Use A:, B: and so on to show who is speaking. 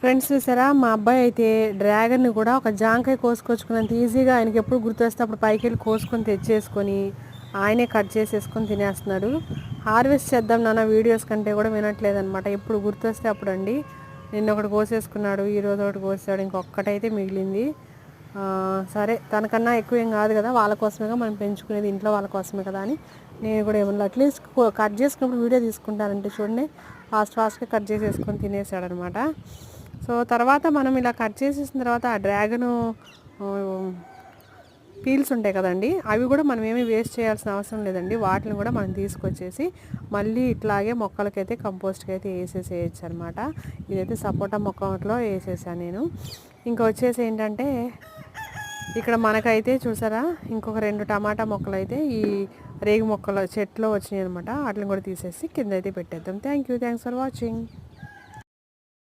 A: Friends చూసారా? మా అబ్బాయి అయితే డ్రాగన్ని కూడా ఒక జాంకాయ కోసుకొచ్చుకున్నంత ఈజీగా ఆయనకి ఎప్పుడు గుర్తొస్తే అప్పుడు పైకి వెళ్ళి కోసుకొని తెచ్చేసుకొని ఆయనే కట్ చేసేసుకొని తినేస్తున్నాడు. హార్వెస్ట్ చేద్దాం నాన్న వీడియోస్ కంటే కూడా వినట్లేదు అనమాట ఎప్పుడు గుర్తొస్తే అప్పుడు అండి. నిన్న ఒకటి కోసేసుకున్నాడు ఈరోజు ఒకటి కోసాడు ఇంకొకటైతే మిగిలింది. సరే తనకన్నా ఎక్కువ ఏం కాదు కదా వాళ్ళ కోసమేగా మనం పెంచుకునేది ఇంట్లో వాళ్ళ కోసమే కదా అని నేను కూడా ఏమన్నా అట్లీస్ట్ కట్ చేసుకున్నప్పుడు వీడియో తీసుకుంటానంటే చూడండి. ఫాస్ట్ ఫాస్ట్గా కట్ చేసేసుకొని తినేసాడనమాట సో తర్వాత మనం ఇలా కట్ చేసేసిన తర్వాత ఆ డ్రాగను పీల్స్ ఉంటాయి కదండి అవి కూడా మనం ఏమి వేస్ట్ చేయాల్సిన అవసరం లేదండి. వాటిని కూడా మనం తీసుకొచ్చేసి మళ్ళీ ఇట్లాగే మొక్కలకైతే కంపోస్ట్కి అయితే వేసేసేయచ్చు అనమాట ఇదైతే సపోటా మొక్కలో వేసేసాను నేను. ఇంకా వచ్చేసి ఏంటంటే ఇక్కడ మనకైతే చూసారా ఇంకొక రెండు టమాటా మొక్కలు అయితే ఈ రేగు మొక్కల చెట్లో వచ్చినాయి అనమాట వాటిని కూడా తీసేసి కింద అయితే పెట్టేద్దాం. Thank you thanks for watching